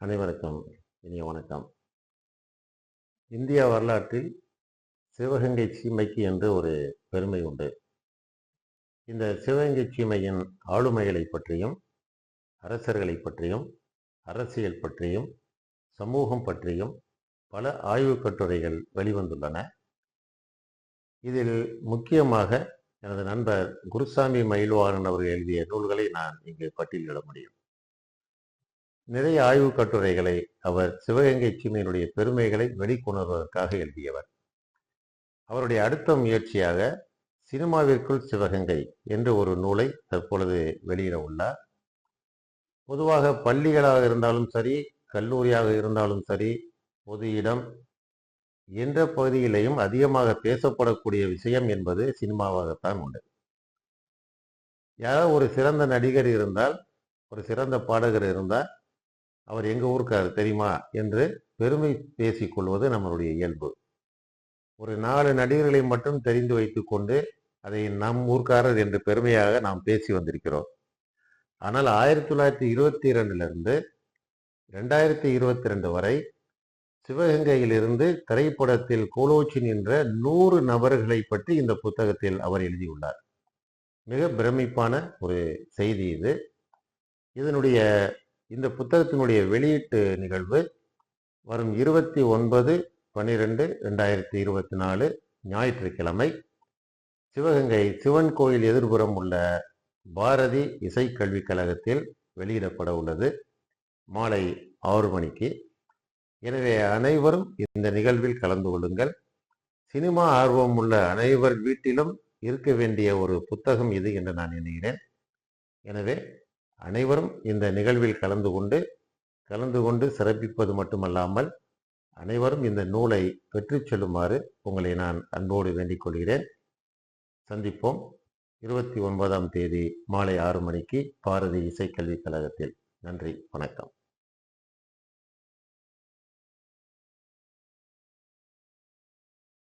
அனைவருக்கும் இனிய வணக்கம். இந்தியா வரலாற்றில் சிவகங்கை சீமைக்கு என்று ஒரு பெருமை உண்டு. இந்த சிவகங்கை சீமையின் ஆளுமைகளை பற்றியும் அரசர்களை பற்றியும் அரசியல் பற்றியும் சமூகம் பற்றியும் பல ஆய்வுக் கட்டுரைகள் வெளிவந்துள்ளன. இதில் முக்கியமாக எனது நண்பர் குருசாமி மயில்வாரன் அவர்கள் எழுதிய நூல்களை நான் இங்கு பட்டியலிட முடியும். நிறைய ஆய்வுக் கட்டுரைகளை அவர் சிவகங்கை சீமையினுடைய பெருமைகளை வெளிக்கொணர்வதற்காக எழுதியவர். அவருடைய அடுத்த முயற்சியாக சினிமாவிற்குள் சிவகங்கை என்று ஒரு நூலை தற்பொழுது வெளியிட உள்ளார். பொதுவாக பள்ளிகளாக இருந்தாலும் சரி கல்லூரியாக இருந்தாலும் சரி பொது இடம் என்ற பகுதியிலேயும் அதிகமாக பேசப்படக்கூடிய விஷயம் என்பது சினிமாவாகத்தான் உண்டு. யாராவது ஒரு சிறந்த நடிகர் இருந்தால் ஒரு சிறந்த பாடகர் இருந்தால் அவர் எங்க ஊருக்கார் தெரியுமா? என்று பெருமை பேசிக்கொள்வது நம்மளுடைய இயல்பு. ஒரு நாலு நடிகர்களை மட்டும் தெரிந்து வைத்துக்கொண்டு அதை நம் ஊர்க்காரர் என்று பெருமையாக நாம் பேசி வந்திருக்கிறோம். ஆனால் ஆயிரத்தி தொள்ளாயிரத்தி இருபத்தி இரண்டிலிருந்து ரெண்டாயிரத்தி இருபத்தி ரெண்டு வரை சிவகங்கையிலிருந்து திரைப்படத்தில் கோலோச்சி நின்ற நூறு நபர்களை பற்றி இந்த புத்தகத்தில் அவர் எழுதியுள்ளார். மிக பிரமிப்பான ஒரு செய்தி இது. இதனுடைய இந்த புத்தகத்தினுடைய வெளியீட்டு நிகழ்வு வரும் இருபத்தி ஒன்பது பன்னிரெண்டு ரெண்டாயிரத்தி இருபத்தி நாலு ஞாயிற்றுக்கிழமை. சிவகங்கை சிவன் கோயில் எதிர்புறம் உள்ள பாரதி இசைக்கல்விக் கழகத்தில் வெளியிடப்பட உள்ளது. மாலை ஆறு மணிக்கு. எனவே அனைவரும் இந்த நிகழ்வில் கலந்து கொள்ளுங்கள். சினிமா ஆர்வம் உள்ள அனைவர் வீட்டிலும் இருக்க வேண்டிய ஒரு புத்தகம் இது என்று நான் எண்ணுகிறேன். எனவே அனைவரும் இந்த நிகழ்வில் கலந்து கொண்டு கலந்து கொண்டு சிறப்பிப்பது மட்டுமல்லாமல் அனைவரும் இந்த நூலை பெற்றுச் செல்லுமாறு உங்களை நான் அன்போடு வேண்டிக் கொள்கிறேன். சந்திப்போம். இருபத்தி ஒன்பதாம் தேதி மாலை ஆறு மணிக்கு பாரதி இசைக்கல்விக் கழகத்தில். நன்றி. வணக்கம்.